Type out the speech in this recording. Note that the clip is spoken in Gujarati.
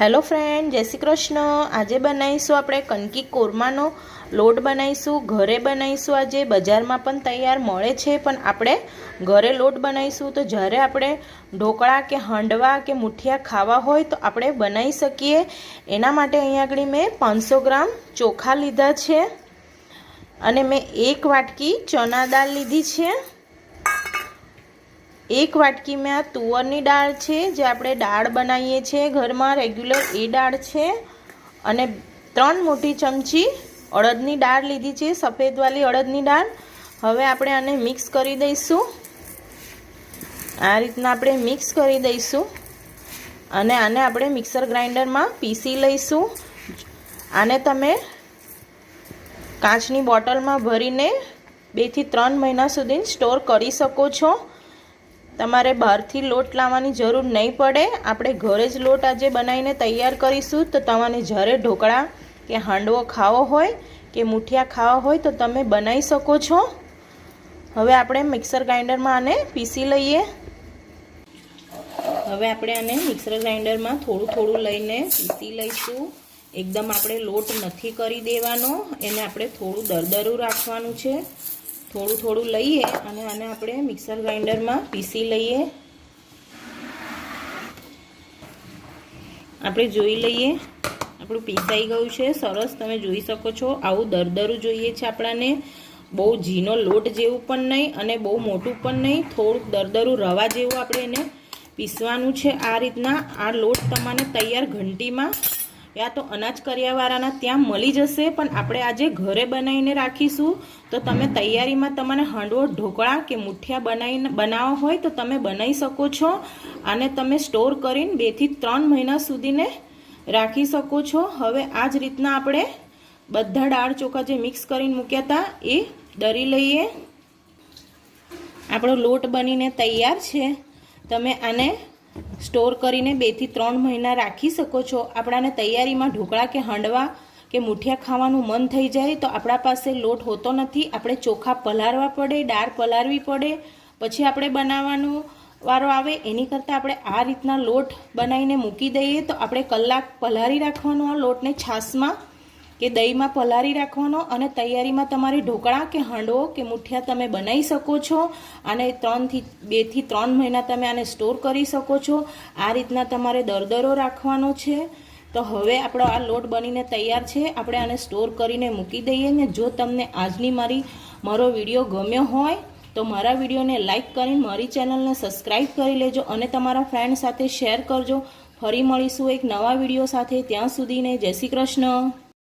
હેલો ફ્રેન્ડ, જય શ્રી કૃષ્ણ. આજે બનાવીશું આપણે કનકી કોરમાનો લોટ બનાવીશું. ઘરે બનાવીશું આજે. બજારમાં પણ તૈયાર મળે છે, પણ આપણે ઘરે લોટ બનાવીશું. તો જ્યારે આપણે ઢોકળા કે હાંડવા કે મુઠિયા ખાવા હોય, તો આપણે બનાવી શકીએ. એના માટે અહીંયા આગળ મેં પાંચસો ગ્રામ ચોખા લીધા છે. અને મેં એક વાટકી ચણા દાળ લીધી છે. એક વાટકી મેં આ તુવરની દાળ છે, જે આપણે દાળ બનાવીએ છીએ ઘરમાં રેગ્યુલર એ દાળ છે. અને ત્રણ મોટી ચમચી અડદની દાળ લીધી છે સફેદવાળી અડદની દાળ. હવે આપણે આને મિક્સ કરી દઈશું. આ રીતના આપણે મિક્સ કરી દઈશું. અને આને આપણે મિક્સર ગ્રાઇન્ડરમાં પીસી લઈશું. આને તમે કાચની બોટલમાં ભરીને બેથી ત્રણ મહિના સુધી સ્ટોર કરી શકો છો. તમારે બહારથી લોટ લાવવાની જરૂર નહીં પડે. આપણે ઘરે જ લોટ આજે બનાવીને તૈયાર કરીશું. તો તમારે જ્યારે ઢોકળા કે હાંડવો ખાવો હોય કે મુઠિયા ખાવા હોય તો તમે બનાવી શકો છો. હવે આપણે મિક્સર ગ્રાઇન્ડરમાં આને પીસી લઈએ. હવે આપણે આને મિક્સર ગ્રાઇન્ડરમાં થોડું થોડું લઈને પીસી લઈશું. એકદમ આપણે લોટ નથી કરી દેવાનો. એને આપણે થોડું દરદરું રાખવાનું છે. થોડું થોડું લઈએ અને આને આપણે મિક્સર ગ્રાઇન્ડરમાં પીસી લઈએ. આપણે જોઈ લઈએ. આપણું પીસાઈ ગયું છે. સરસ તમે જોઈ શકો છો. આવું દરદરું જોઈએ છે આપણાને. બહુ ઝીનો લોટ જેવું પણ નહીં અને બહુ મોટું પણ નહીં. થોડુંક દરદરું રવા જેવું આપણે એને પીસવાનું છે આ રીતના. આ લોટ તમારે તૈયાર ઘંટીમાં યા તો અનાજ કરિયાવાળાના ત્યાં મળી જશે પણ આપણે આજે ઘરે બનાવીને રાખીશું. તો તમે તૈયારીમાં તમારે હાંડવો ઢોકળા કે મુઠિયા બનાવીને બનાવવા હોય તો તમે બનાવી શકો છો. આને તમે સ્ટોર કરીને બેથી ત્રણ મહિના સુધીને રાખી શકો છો. હવે આ જ રીતના આપણે બધા દાળ ચોખા જે મિક્સ કરીને મૂક્યા હતા એ દરી લઈએ. આપણો લોટ બનીને તૈયાર છે. તમે આને સ્ટોર કરીને બેથી ત્રણ મહિના રાખી શકો છો. આપણાને તૈયારીમાં ઢોકળા કે હાંડવા કે મુઠિયા ખાવાનું મન થઈ જાય તો આપણા પાસે લોટ હોતો નથી. આપણે ચોખા પલાળવા પડે દાળ પલાળવી પડે, પછી આપણે બનાવવાનું વારો આવે. એની કરતાં આપણે આ રીતના લોટ બનાવીને મૂકી દઈએ તો આપણે કલાક પલાળી રાખવાનો આ લોટને છાશમાં કે દહીંમાં પલાળી રાખવાનો અને તૈયારીમાં તમારે ઢોકળા કે હાંડવો કે મુઠિયા તમે બનાવી શકો છો. અને ત્રણથી, બેથી ત્રણ મહિના તમે આને સ્ટોર કરી શકો છો. આ રીતના તમારે દરદરો રાખવાનો છે. તો હવે આપણો આ લોટ બનીને તૈયાર છે. આપણે આને સ્ટોર કરીને મૂકી દઈએ ને જો તમને આજની મારી, મારો વીડિયો ગમ્યો હોય, તો મારા વિડીયોને લાઇક કરીને મારી ચેનલને સબસ્ક્રાઈબ કરી લેજો અને તમારા ફ્રેન્ડ સાથે શેર કરજો. ફરી મળીશું એક નવા વીડિયો સાથે. ત્યાં સુધીને જય શ્રી કૃષ્ણ.